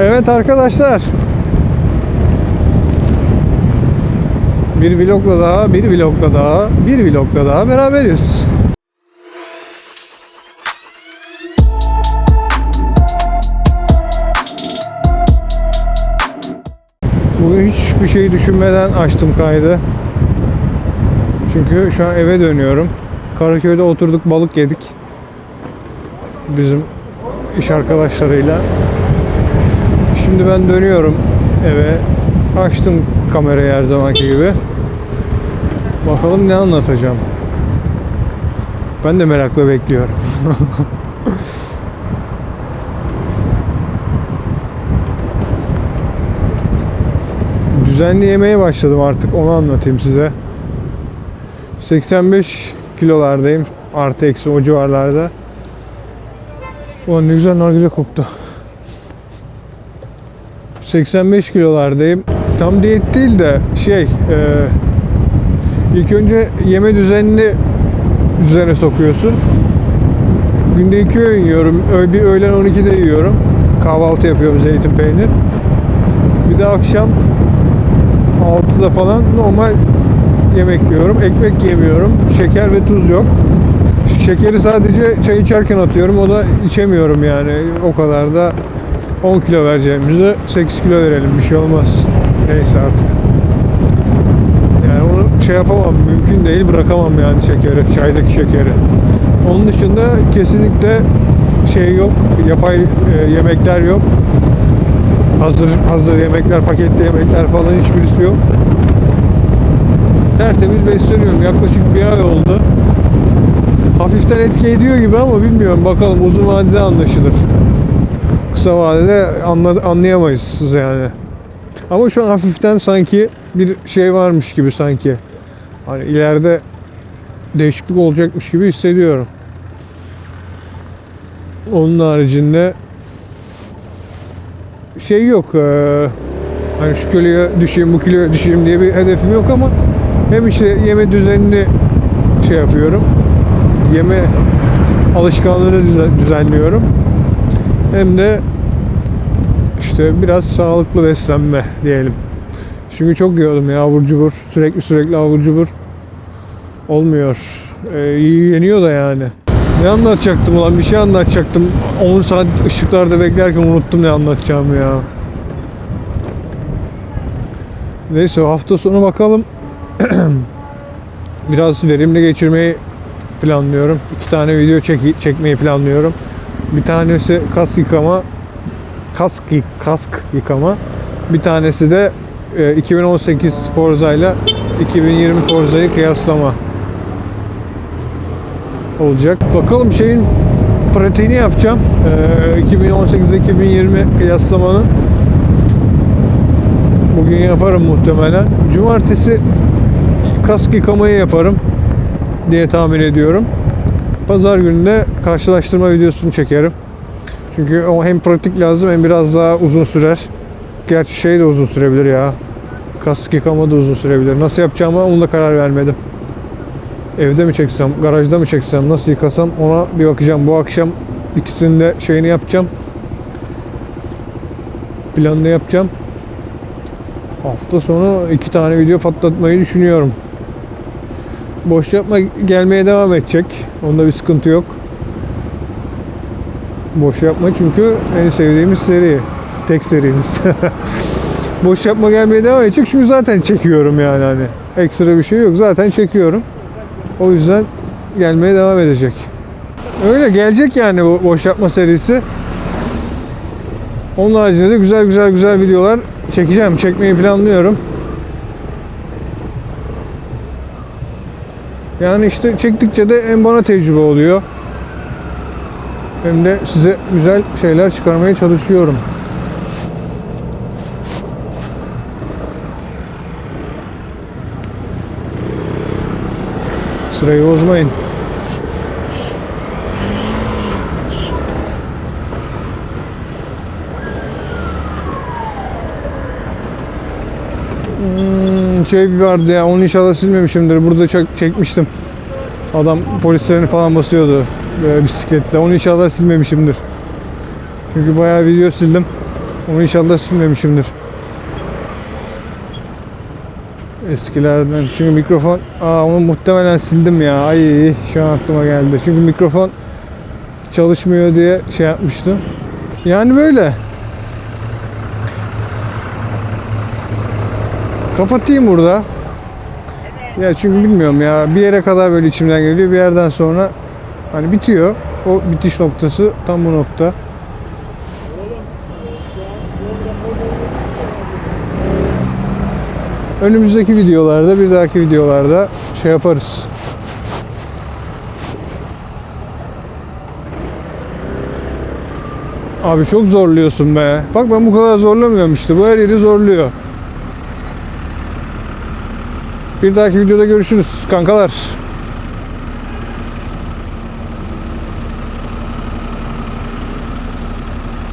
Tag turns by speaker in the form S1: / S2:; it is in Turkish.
S1: Evet arkadaşlar. Bir vlogla daha, bir vlogla daha, bir vlogla daha beraberiz. Bugün hiçbir şey düşünmeden açtım kaydı. Çünkü şu an eve dönüyorum. Karaköy'de oturduk balık yedik. Bizim iş arkadaşlarıyla. Şimdi ben dönüyorum eve. Açtım kamerayı her zamanki gibi. Bakalım ne anlatacağım. Ben de merakla bekliyorum. Düzenli yemeye başladım artık onu anlatayım size. 85 kilolardayım. Artı eksi o civarlarda. Ulan ne güzel nargile koktu. 85 kilolardayım. Tam diyet değil de şey e, ilk önce yeme düzenini düzene sokuyorsun. Günde iki öğün yiyorum. Bir öğlen 12'de yiyorum. Kahvaltı yapıyorum zeytin peynir. Bir de akşam 6'da falan normal yemek yiyorum. Ekmek yemiyorum. Şeker ve tuz yok. Şekeri sadece çay içerken atıyorum. O da içemiyorum yani. O kadar da 10 kilo vereceğimize 8 kilo verelim. Bir şey olmaz. Neyse artık. Yani onu şey yapamam. Mümkün değil. Bırakamam yani şekeri. Çaydaki şekeri. Onun dışında kesinlikle şey yok. Yapay e, yemekler yok. Hazır hazır yemekler, paketli yemekler falan hiçbirisi yok. Tertemiz besleniyorum. Yaklaşık bir ay oldu. Hafiften etki ediyor gibi ama bilmiyorum. Bakalım uzun vadede anlaşılır. Kısa vadede anla, anlayamayız yani. Ama şu an hafiften sanki bir şey varmış gibi sanki. Hani ileride değişiklik olacakmış gibi hissediyorum. Onun haricinde şey yok. eee, hani şu kiloya düşeyim, bu kiloya düşeyim diye bir hedefim yok ama hem işte yeme düzenini şey yapıyorum. Yeme alışkanlığını düze- düzenliyorum. Hem de işte biraz sağlıklı beslenme diyelim. Çünkü çok yiyordum ya abur cubur. Sürekli sürekli abur cubur. Olmuyor. Ee, yeniyor da yani. Ne anlatacaktım ulan? Bir şey anlatacaktım. 10 saat ışıklarda beklerken unuttum ne anlatacağımı ya. Neyse hafta sonu bakalım. Biraz verimli geçirmeyi planlıyorum. İki tane video çek çekmeyi planlıyorum. Bir tanesi kas yıkama, kask kask yıkama. Bir tanesi de e, 2018 Forza ile 2020 Forza'yı kıyaslama olacak. Bakalım şeyin pratiğini yapacağım. Ee, 2018 2020 kıyaslamanın. Bugün yaparım muhtemelen. Cumartesi kask yıkamayı yaparım diye tahmin ediyorum. Pazar günü de karşılaştırma videosunu çekerim. Çünkü o hem pratik lazım hem biraz daha uzun sürer. Gerçi şey de uzun sürebilir ya. Kask yıkama da uzun sürebilir. Nasıl yapacağıma onu da karar vermedim. Evde mi çeksem, garajda mı çeksem, nasıl yıkasam ona bir bakacağım. Bu akşam ikisinin de şeyini yapacağım. Planını yapacağım. Hafta sonu iki tane video patlatmayı düşünüyorum. Boş yapma gelmeye devam edecek. Onda bir sıkıntı yok. Boş yapma çünkü en sevdiğimiz seri. Tek serimiz. Boş yapma gelmeye devam edecek çünkü zaten çekiyorum yani hani. Ekstra bir şey yok. Zaten çekiyorum. O yüzden gelmeye devam edecek. Öyle gelecek yani bu boş yapma serisi. Onun haricinde de güzel güzel güzel videolar çekeceğim. Çekmeyi planlıyorum. Yani işte çektikçe de hem bana tecrübe oluyor. Hem de size güzel şeyler çıkarmaya çalışıyorum. Sırayı bozmayın. Şey vardı ya onu inşallah silmemişimdir. Burada çok çekmiştim. Adam polislerini falan basıyordu e, bisikletle. Onu inşallah silmemişimdir. Çünkü bayağı video sildim. Onu inşallah silmemişimdir. Eskilerden. Çünkü mikrofon... Aa onu muhtemelen sildim ya. Ay şu an aklıma geldi. Çünkü mikrofon çalışmıyor diye şey yapmıştım. Yani böyle. Kapatayım burada. Ya çünkü bilmiyorum ya. Bir yere kadar böyle içimden geliyor. Bir yerden sonra hani bitiyor. O bitiş noktası tam bu nokta. Önümüzdeki videolarda, bir dahaki videolarda şey yaparız. Abi çok zorluyorsun be. Bak ben bu kadar zorlamıyorum işte. Bu her yeri zorluyor. Bir dahaki videoda görüşürüz kankalar.